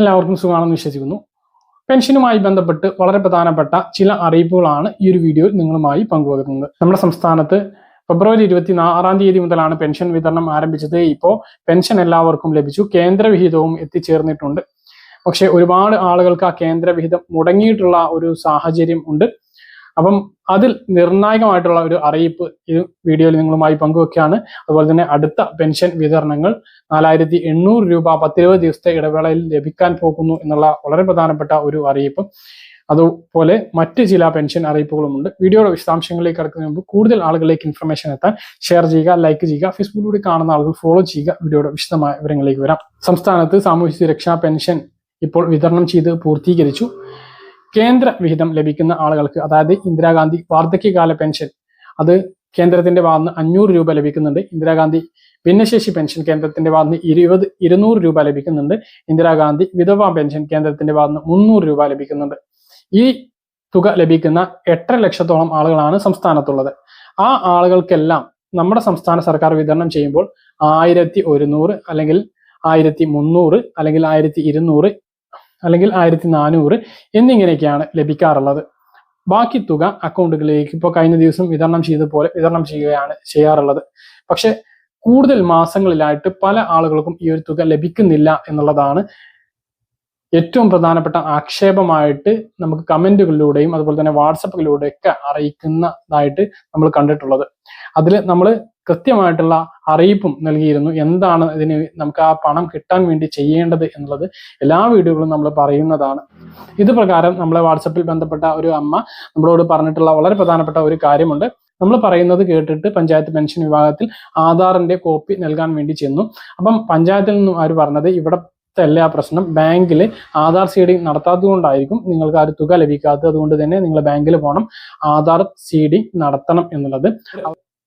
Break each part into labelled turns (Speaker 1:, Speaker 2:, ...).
Speaker 1: എല്ലാവർക്കും സുഖമാണെന്ന് വിശ്വസിക്കുന്നു. പെൻഷനുമായി ബന്ധപ്പെട്ട് വളരെ പ്രധാനപ്പെട്ട ചില അറിയിപ്പുകളാണ് ഈ ഒരു വീഡിയോയിൽ നിങ്ങളുമായി പങ്കുവെക്കുന്നത്. നമ്മുടെ സംസ്ഥാനത്ത് ഫെബ്രുവരി ഇരുപത്തി ആറാം തീയതി മുതലാണ് പെൻഷൻ വിതരണം ആരംഭിച്ചത്. ഇപ്പോൾ പെൻഷൻ എല്ലാവർക്കും ലഭിച്ചു. കേന്ദ്രവിഹിതവും എത്തിച്ചേർന്നിട്ടുണ്ട്. പക്ഷേ ഒരുപാട് ആളുകൾക്ക് ആ കേന്ദ്രവിഹിതം മുടങ്ങിയിട്ടുള്ള ഒരു സാഹചര്യം ഉണ്ട്. അപ്പം അതിൽ നിർണായകമായിട്ടുള്ള ഒരു അറിയിപ്പ് ഈ വീഡിയോയിൽ നിങ്ങളുമായി പങ്കുവെക്കുകയാണ്. അതുപോലെ തന്നെ അടുത്ത പെൻഷൻ വിതരണങ്ങൾ നാലായിരത്തി എണ്ണൂറ് രൂപ പത്തിരുപത് ദിവസത്തെ ഇടവേളയിൽ ലഭിക്കാൻ പോകുന്നു എന്നുള്ള വളരെ പ്രധാനപ്പെട്ട ഒരു അറിയിപ്പ്. അതുപോലെ മറ്റ് ചില പെൻഷൻ അറിയിപ്പുകളുമുണ്ട്. വീഡിയോയുടെ വിശദാംശങ്ങളിലേക്ക് കടക്കുന്നതിന് മുമ്പ് കൂടുതൽ ആളുകളിലേക്ക് ഇൻഫർമേഷൻ എത്താൻ ഷെയർ ചെയ്യുക ലൈക്ക് ചെയ്യുക ഫേസ്ബുക്കിലൂടെ കാണുന്ന ആളുകൾ ഫോളോ ചെയ്യുക. വീഡിയോയുടെ വിശദമായ വിവരങ്ങളിലേക്ക് വരാം. സംസ്ഥാനത്ത് സാമൂഹ്യ സുരക്ഷാ പെൻഷൻ ഇപ്പോൾ വിതരണം ചെയ്ത് പൂർത്തീകരിച്ചു. കേന്ദ്ര വിഹിതം ലഭിക്കുന്ന ആളുകൾക്ക് അതായത് ഇന്ദിരാഗാന്ധി വാർദ്ധക്യകാല പെൻഷൻ അത് കേന്ദ്രത്തിന്റെ ഭാഗത്ത് അഞ്ഞൂറ് രൂപ ലഭിക്കുന്നുണ്ട്. ഇന്ദിരാഗാന്ധി ഭിന്നശേഷി പെൻഷൻ കേന്ദ്രത്തിന്റെ ഭാഗത്ത് ഇരുപത് ഇരുന്നൂറ് രൂപ ലഭിക്കുന്നുണ്ട്. ഇന്ദിരാഗാന്ധി വിധവ പെൻഷൻ കേന്ദ്രത്തിന്റെ ഭാഗത്ത് മുന്നൂറ് രൂപ ലഭിക്കുന്നുണ്ട്. ഈ തുക ലഭിക്കുന്ന എട്ടര ലക്ഷത്തോളം ആളുകളാണ് സംസ്ഥാനത്തുള്ളത്. ആ ആളുകൾക്കെല്ലാം നമ്മുടെ സംസ്ഥാന സർക്കാർ വിതരണം ചെയ്യുമ്പോൾ ആയിരത്തി ഒരുന്നൂറ് അല്ലെങ്കിൽ ആയിരത്തി മുന്നൂറ് അല്ലെങ്കിൽ ആയിരത്തി ഇരുന്നൂറ് അല്ലെങ്കിൽ ആയിരത്തി നാനൂറ് എന്നിങ്ങനെയൊക്കെയാണ് ലഭിക്കാറുള്ളത്. ബാക്കി തുക അക്കൗണ്ടുകളിലേക്ക് ഇപ്പോൾ കഴിഞ്ഞ ദിവസം വിതരണം പോലെ വിതരണം ചെയ്യുകയാണ് ചെയ്യാറുള്ളത്. പക്ഷെ കൂടുതൽ മാസങ്ങളിലായിട്ട് പല ആളുകൾക്കും ഈ ഒരു തുക ലഭിക്കുന്നില്ല എന്നുള്ളതാണ് ഏറ്റവും പ്രധാനപ്പെട്ട ആക്ഷേപമായിട്ട് നമുക്ക് കമന്റുകളിലൂടെയും അതുപോലെ തന്നെ വാട്സപ്പിലൂടെയൊക്കെ അറിയിക്കുന്നതായിട്ട് നമ്മൾ കണ്ടിട്ടുള്ളത്. അതിൽ നമ്മൾ കൃത്യമായിട്ടുള്ള അറിയിപ്പും നൽകിയിരുന്നു. എന്താണ് ഇതിന് നമുക്ക് ആ പണം കിട്ടാൻ വേണ്ടി ചെയ്യേണ്ടത് എന്നുള്ളത് എല്ലാ വീഡിയോകളും നമ്മൾ പറയുന്നതാണ്. ഇത് പ്രകാരം നമ്മളെ വാട്സപ്പിൽ ബന്ധപ്പെട്ട ഒരു അമ്മ നമ്മളോട് പറഞ്ഞിട്ടുള്ള വളരെ പ്രധാനപ്പെട്ട ഒരു കാര്യമുണ്ട്. നമ്മൾ പറയുന്നത് കേട്ടിട്ട് പഞ്ചായത്ത് പെൻഷൻ വിഭാഗത്തിൽ ആധാറിന്റെ കോപ്പി നൽകാൻ വേണ്ടി ചെന്നു. അപ്പം പഞ്ചായത്തിൽ നിന്നും അവർ പറഞ്ഞത് ഇവിടെ എല്ലാ പ്രശ്നം ബാങ്കിൽ ആധാർ സീഡിംഗ് നടത്താത്തത് കൊണ്ടായിരിക്കും നിങ്ങൾക്ക് ആ ഒരു തുക ലഭിക്കാത്തത്. അതുകൊണ്ട് തന്നെ നിങ്ങൾ ബാങ്കിൽ പോകണം ആധാർ സീഡിംഗ് നടത്തണം എന്നുള്ളത്.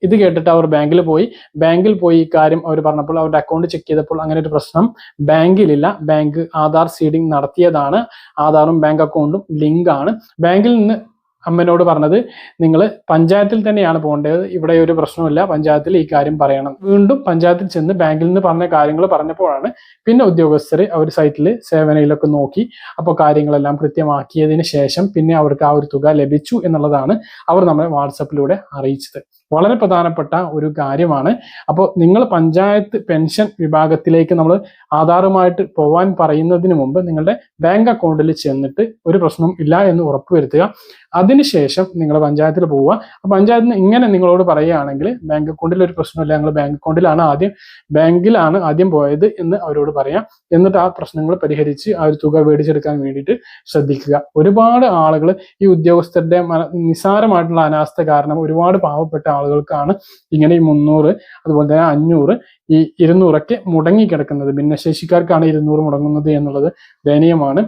Speaker 1: ഇത് കേട്ടിട്ട് അവർ ബാങ്കിൽ പോയി. ബാങ്കിൽ പോയി ഈ കാര്യം അവർ പറഞ്ഞപ്പോൾ അവരുടെ അക്കൗണ്ട് ചെക്ക് ചെയ്തപ്പോൾ അങ്ങനെ ഒരു പ്രശ്നം ബാങ്കിലില്ല. ബാങ്ക് ആധാർ സീഡിംഗ് നടത്തിയതാണ്. ആധാറും ബാങ്ക് അക്കൗണ്ടും ലിങ്ക് ആണ്. ബാങ്കിൽ നിന്ന് അമ്മനോട് പറഞ്ഞത് നിങ്ങൾ പഞ്ചായത്തിൽ തന്നെയാണ് പോകേണ്ടത്. ഇവിടെ ഒരു പ്രശ്നമില്ല പഞ്ചായത്തിൽ ഈ കാര്യം പറയണം. വീണ്ടും പഞ്ചായത്തിൽ ചെന്ന് ബാങ്കിൽ നിന്ന് പറഞ്ഞ കാര്യങ്ങൾ പറഞ്ഞപ്പോഴാണ് പിന്നെ ഉദ്യോഗസ്ഥർ അവർ സൈറ്റിൽ സേവനയിലൊക്കെ നോക്കി. അപ്പോൾ കാര്യങ്ങളെല്ലാം കൃത്യമാക്കിയതിന് ശേഷം പിന്നെ അവർക്ക് ആ ഒരു തുക ലഭിച്ചു എന്നുള്ളതാണ് അവർ നമ്മളെ വാട്സപ്പിലൂടെ അറിയിച്ചത്. വളരെ പ്രധാനപ്പെട്ട ഒരു കാര്യമാണ്. അപ്പോൾ നിങ്ങൾ പഞ്ചായത്ത് പെൻഷൻ വിഭാഗത്തിലേക്ക് നമ്മൾ ആധാറുമായിട്ട് പോവാൻ പറയുന്നതിന് മുമ്പ് നിങ്ങളുടെ ബാങ്ക് അക്കൗണ്ടിൽ ചെന്നിട്ട് ഒരു പ്രശ്നവും ഇല്ല എന്ന് ഉറപ്പുവരുത്തുക. അതിനുശേഷം നിങ്ങൾ പഞ്ചായത്തിൽ പോവുക. ആ പഞ്ചായത്തിൽ നിന്ന് ഇങ്ങനെ നിങ്ങളോട് പറയുകയാണെങ്കിൽ ബാങ്ക് അക്കൗണ്ടിൽ ഒരു പ്രശ്നമില്ല. ഞങ്ങൾ ബാങ്ക് അക്കൗണ്ടിലാണ് ആദ്യം ബാങ്കിലാണ് ആദ്യം പോയത് എന്ന് അവരോട് പറയാം. എന്നിട്ട് ആ പ്രശ്നങ്ങൾ പരിഹരിച്ച് ആ ഒരു തുക മേടിച്ചെടുക്കാൻ വേണ്ടിയിട്ട് ശ്രദ്ധിക്കുക. ഒരുപാട് ആളുകൾ ഈ ഉദ്യോഗസ്ഥരുടെ നിസാരമായിട്ടുള്ള അനാസ്ഥ കാരണം ഒരുപാട് പാവപ്പെട്ട ആളുകൾക്കാണ് ഇങ്ങനെ ഈ മുന്നൂറ് അതുപോലെ തന്നെ അഞ്ഞൂറ് ഈ ഇരുന്നൂറൊക്കെ മുടങ്ങിക്കിടക്കുന്നത്. ഭിന്നശേഷിക്കാർക്കാണ് ഇരുന്നൂറ് മുടങ്ങുന്നത് എന്നുള്ളത് ദയനീയമാണ്.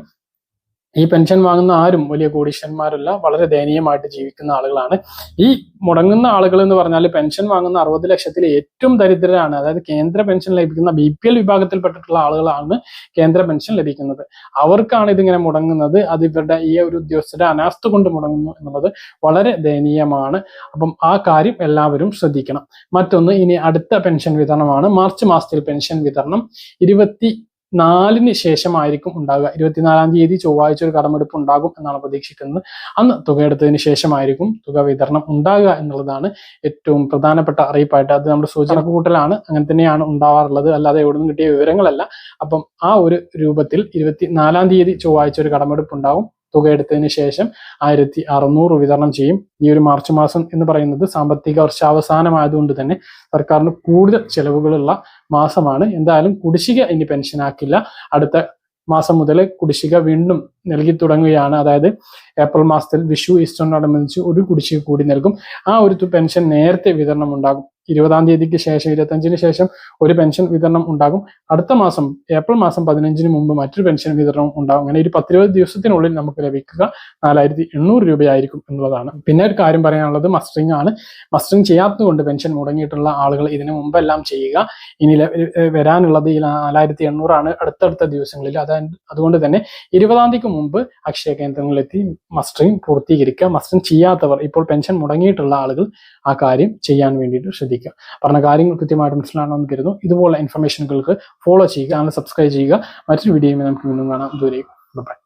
Speaker 1: ഈ പെൻഷൻ വാങ്ങുന്ന ആരും വലിയ കോടീശ്വരന്മാരല്ല വളരെ ദയനീയമായിട്ട് ജീവിക്കുന്ന ആളുകളാണ്. ഈ മുടങ്ങുന്ന ആളുകൾ എന്ന് പറഞ്ഞാൽ പെൻഷൻ വാങ്ങുന്ന അറുപത് ലക്ഷത്തിൽ ഏറ്റവും ദരിദ്രരാണ്. അതായത് കേന്ദ്ര പെൻഷൻ ലഭിക്കുന്ന ബി പി എൽ വിഭാഗത്തിൽപ്പെട്ടിട്ടുള്ള ആളുകളാണ് കേന്ദ്ര പെൻഷൻ ലഭിക്കുന്നത്. അവർക്കാണ് ഇതിങ്ങനെ മുടങ്ങുന്നത്. അത് ഇവരുടെ ഈ ഒരു ഉദ്യോഗസ്ഥരുടെ അനാസ്ഥ കൊണ്ട് മുടങ്ങുന്നു എന്നുള്ളത് വളരെ ദയനീയമാണ്. അപ്പം ആ കാര്യം എല്ലാവരും ശ്രദ്ധിക്കണം. മറ്റൊന്ന് ഇനി അടുത്ത പെൻഷൻ വിതരണമാണ്. മാർച്ച് മാസത്തിൽ പെൻഷൻ വിതരണം. ഇരുപത്തി നാലിന് ശേഷമായിരിക്കും ഉണ്ടാകുക ഇരുപത്തിനാലാം തീയതി ചൊവ്വാഴ്ച ഒരു കടമെടുപ്പ് ഉണ്ടാകും എന്നാണ് പ്രതീക്ഷിക്കുന്നത്. അന്ന് തുക എടുത്തതിന് ശേഷമായിരിക്കും തുക വിതരണം ഉണ്ടാകുക എന്നുള്ളതാണ് ഏറ്റവും പ്രധാനപ്പെട്ട അറിയിപ്പായിട്ട് അത് നമ്മുടെ സൂചന കൂട്ടലാണ്. അങ്ങനെ തന്നെയാണ് ഉണ്ടാവാറുള്ളത്. അല്ലാതെ എവിടെ നിന്നും കിട്ടിയ വിവരങ്ങളല്ല. അപ്പം ആ ഒരു രൂപത്തിൽ ഇരുപത്തിനാലാം തീയതി ചൊവ്വാഴ്ച ഒരു കടമെടുപ്പ് ഉണ്ടാകും തുക എടുത്തതിന് ശേഷം ആയിരത്തി അറുന്നൂറ് വിതരണം ചെയ്യും. ഈ ഒരു മാർച്ച് മാസം എന്ന് പറയുന്നത് സാമ്പത്തിക വർഷാവസാനമായതുകൊണ്ട് തന്നെ സർക്കാരിന് കൂടുതൽ ചെലവുകളുള്ള മാസമാണ്. എന്തായാലും കുടിശ്ശിക ഇനി പെൻഷനാക്കില്ല അടുത്ത മാസം മുതൽ കുടിശ്ശിക വീണ്ടും നൽകി തുടങ്ങുകയാണ്. അതായത് ഏപ്രിൽ മാസത്തിൽ വിഷു ഈസ്റ്ററിനോടനുബന്ധിച്ച് ഒരു കുടിശ്ശിക കൂടി നൽകും. ആ ഒരു പെൻഷൻ നേരത്തെ വിതരണം ഉണ്ടാകും. ഇരുപതാം തീയതിക്ക് ശേഷം ഇരുപത്തഞ്ചിന് ശേഷം ഒരു പെൻഷൻ വിതരണം ഉണ്ടാകും. അടുത്ത മാസം ഏപ്രിൽ മാസം പതിനഞ്ചിന് മുമ്പ് മറ്റൊരു പെൻഷൻ വിതരണം ഉണ്ടാകും. അങ്ങനെ ഒരു പത്തിരുപത് ദിവസത്തിനുള്ളിൽ നമുക്ക് ലഭിക്കുക നാലായിരത്തി എണ്ണൂറ് രൂപയായിരിക്കും എന്നുള്ളതാണ്. പിന്നെ ഒരു കാര്യം പറയാനുള്ളത് മസ്റ്ററിംഗ് ആണ്. മസ്റ്ററിംഗ് ചെയ്യാത്തതുകൊണ്ട് പെൻഷൻ മുടങ്ങിയിട്ടുള്ള ആളുകൾ ഇതിനു മുമ്പെല്ലാം ചെയ്യുക. ഇനി വരാനുള്ളത് ഈ നാലായിരത്തി എണ്ണൂറാണ് അടുത്തടുത്ത ദിവസങ്ങളിൽ. അത് അതുകൊണ്ട് തന്നെ ഇരുപതാം തീയതിക്ക് മുമ്പ് അക്ഷയ കേന്ദ്രങ്ങളിലെത്തി മസ്റ്ററിംഗ് പൂർത്തീകരിക്കുക. മസ്റ്ററിംഗ് ചെയ്യാത്തവർ ഇപ്പോൾ പെൻഷൻ മുടങ്ങിയിട്ടുള്ള ആളുകൾ ആ കാര്യം ചെയ്യാൻ വേണ്ടിയിട്ട് ശ്രദ്ധിക്കുക. പറഞ്ഞ കാര്യങ്ങൾ കൃത്യമായിട്ട് മനസ്സിലാണെന്ന് കരുതുന്നു. ഇതുപോലുള്ള ഇൻഫർമേഷനുകൾക്ക് ഫോളോ ചെയ്യുക അങ്ങനെ സബ്സ്ക്രൈബ് ചെയ്യുക. മറ്റൊരു വീഡിയോയുമായി നമുക്ക് വീണ്ടും കാണാം. ദൂരേക്കും ബൈ